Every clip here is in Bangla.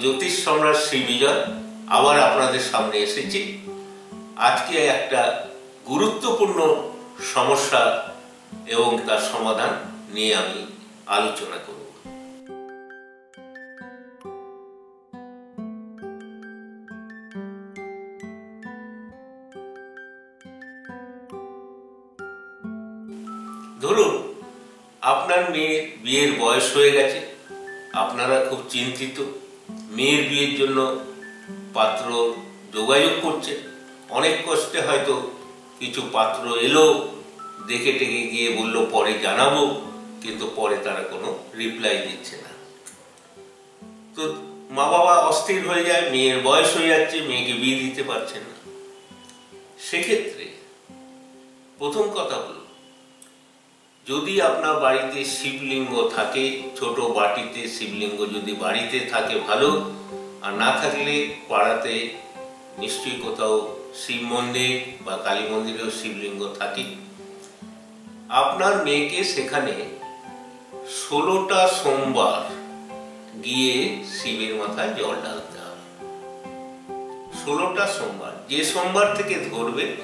জ্যোতিষ সম্রাট শ্রী বিজয় আবার আপনাদের সামনে এসেছি। আজকে একটা গুরুত্বপূর্ণ সমস্যা এবং তার সমাধান নিয়ে আমি আলোচনা করব। ধরুন, আপনার মেয়ের বিয়ের বয়স হয়ে গেছে। আপনারা খুব চিন্তিত। মেয়ের বিয়ের জন্য পাত্র যোগাযোগ করছে। অনেক কষ্টে হয়তো কিছু পাত্র এলো, দেখে টেকে গিয়ে বলল, পরে জানাব। কিন্তু পরে তারা কোনো রিপ্লাই দিচ্ছে না। তো মা বাবা অস্থির হয়ে যায়, মেয়ের বয়স হয়ে যাচ্ছে, মেয়েকে বিয়ে দিতে পারছেন না। সেক্ষেত্রে প্রথম কথা হলো যদি আপনার বাড়িতে শিবলিঙ্গ থাকে, ছোট বাটিতে শিবলিঙ্গ যদি বাড়িতে থাকে, ভালো। আর না থাকলে পাড়াতে নিশ্চয়ই কোথাও শিব মন্দির বা কালী মন্দিরেও শিবলিঙ্গ থাকে। আপনার মেয়েকে সেখানে ষোলোটা সোমবার গিয়ে শিবের মাথায় জল ঢালতে হবে। ষোলোটা সোমবার। যে সোমবার থেকে ধরবে,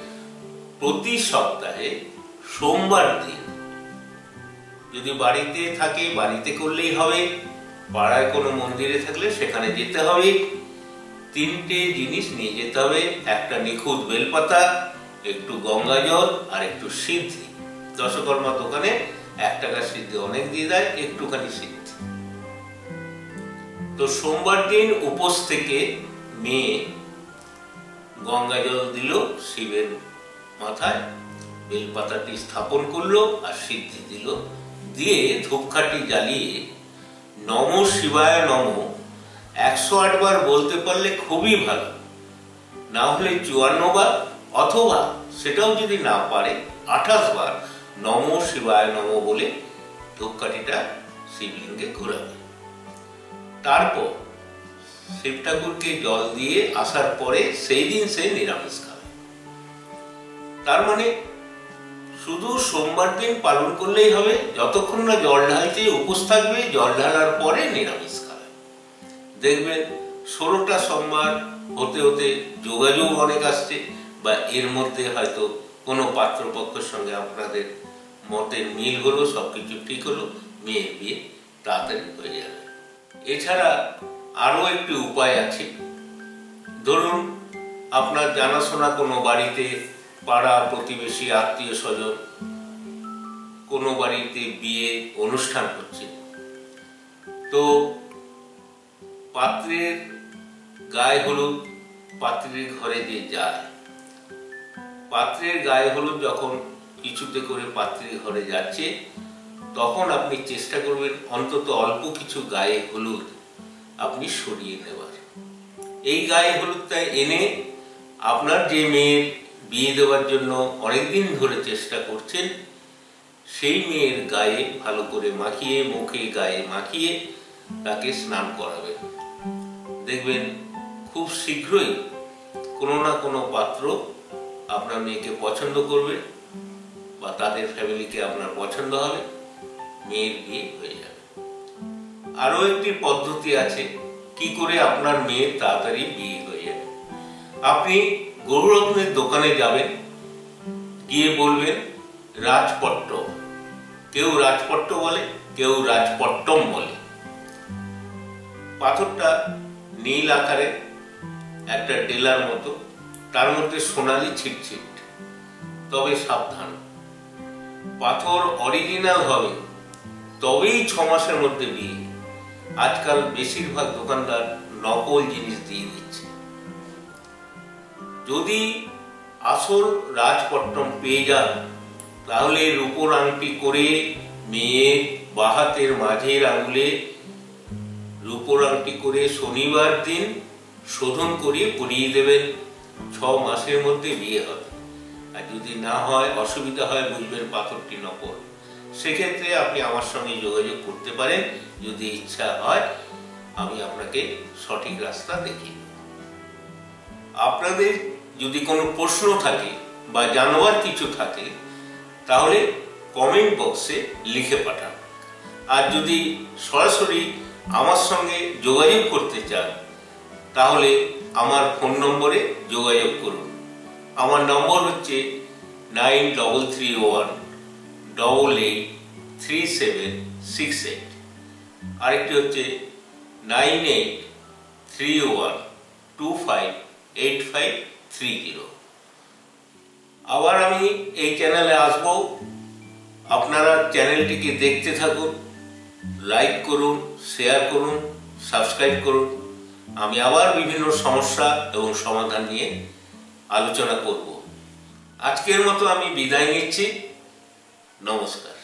প্রতি সপ্তাহে সোমবার দিন যদি বাড়িতে থাকে, বাড়িতে করলেই হবে। পাড়ায় কোনো মন্দিরে থাকলে সেখানে যেতে হবে। তিনটে জিনিস নিয়ে যেতে হবে। একটা নিখুঁত বেলপাতা, একটু গঙ্গা জল আর একটু সিদ্ধি। দশকর্মা দোকানে এক টাকা সিদ্ধি অনেক দিয়ে দেয়, একটুখানি সিদ্ধি। তো সোমবার দিন উপোস থেকে মেয়ে গঙ্গা জল দিল, শিবের মাথায় বেলপাতাটি স্থাপন করল আর সিদ্ধি দিল। দিয়ে ধূপকাঠি জ্বালিয়ে নম শিবায় নম, একশো আটবার বলতে পারলে খুবই ভালো। না হলে চুয়ান্ন বার, অথবা সেটাও যদি না পারে, আঠাশ বার নম শিবায় নম বলে ধূপকাঠিটা শিবলিঙ্গে ঘোরাবে। তারপর শিব ঠাকুরকে জল দিয়ে আসার পরে সেই দিন সে নিরামিষ খাবে। তার মানে শুধু সোমবার দিন পালন করলেই হবে, যতক্ষণ না জল ঢালতে উপোস থাকবে, জল ঢালার পরে নিরামিষ খাবে। দেখবেন ষোলোটা সোমবার হতে হতে যোগাযোগ অনেক আসছে, বা এর মধ্যে হয়তো কোনো পাত্রপক্ষের সঙ্গে আপনাদের মতের মিল হলো সব কিছু ঠিক হলো মেয়ের বিয়ে তাড়াতাড়ি হয়ে যাবে। এছাড়া আরও একটি উপায় আছে। ধরুন আপনার জানাশোনা কোনো বাড়িতে পাড়া, প্রতিবেশী, আত্মীয় স্বজন কোনো বাড়িতে বিয়ে, অনুষ্ঠান হচ্ছে। তো পাত্রের গায়ে হলুদ পাত্রের ঘরে যে যায়, পাত্রের গায়ে হলুদ যখন কিছুতে করে পাত্রের ঘরে যাচ্ছে, তখন আপনি চেষ্টা করবেন অন্তত অল্প কিছু গায়ে হলুদ আপনি সরিয়ে নেবার এই গায়ে হলুদটা এনে আপনার যে মেয়ের বিয়ে দেওয়ার জন্য অনেকদিন ধরে চেষ্টা করছেন, সেই মেয়ের গায়ে ভালো করে মাখিয়ে, মুখে গায়ে মাখিয়ে তাকে স্নান করাবেন। দেখবেন খুব শীঘ্রই কোনো না কোনো পাত্র আপনার মেয়েকে পছন্দ করবে বা তাদের ফ্যামিলিকে আপনার পছন্দ হবে, মেয়ের বিয়ে হয়ে যাবে। আরও একটি পদ্ধতি আছে, কি করে আপনার মেয়ের তাড়াতাড়ি বিয়ে হয়ে যাবে। আপনি গৌররত্নের দোকানে যাবেন গিয়ে বলবেন রাজপট্ট। কেউ রাজপট্ট বলে, কেউ রাজপট্টম বলে। পাথরটা নীল আকারে একটা ডেলার মতো, তার মধ্যে সোনালি ছিটছিট, তবে সাবধান। পাথর অরিজিনাল হবে, তবেই ছ মাসের মধ্যে বিয়ে। আজকাল বেশিরভাগ দোকানদার নকল জিনিস দিয়ে দিচ্ছে। যদি আসল রাজপট্টম পেয়ে যান, তাহলে রূপোর আংটি করে মেয়ের বাহাতের মাঝের আঙুলে রূপোর আংটি করে শনিবার দিন শোধন করিয়ে পরিয়ে দেবেন। ছ মাসের মধ্যে বিয়ে হবে। আর যদি না হয়, অসুবিধা হয়, বুঝবেন পাথরটি নকল। সেক্ষেত্রে আপনি আমার সঙ্গে যোগাযোগ করতে পারেন। যদি ইচ্ছা হয়, আমি আপনাকে সঠিক রাস্তা দেব। আপনাদের যদি কোনো প্রশ্ন থাকে বা জানোয়ার কিছু থাকে, তাহলে কমেন্ট বক্সে লিখে পাঠান। আর যদি সরাসরি আমার সঙ্গে যোগাযোগ করতে চান, তাহলে আমার ফোন নম্বরে যোগাযোগ করুন। আমার নম্বর হচ্ছে nine double three one double eight three seven six eight আরেকটি হচ্ছে nine eight three one two five eight five three zero আবার আমি এই চ্যানেলে আসব। আপনারা চ্যানেলটিকে দেখতে থাকুন লাইক করুন শেয়ার করুন সাবস্ক্রাইব করুন। আমি আবার বিভিন্ন সমস্যা এবং সমাধান নিয়ে আলোচনা করব। আজকের মতো আমি বিদায় নিচ্ছি। নমস্কার।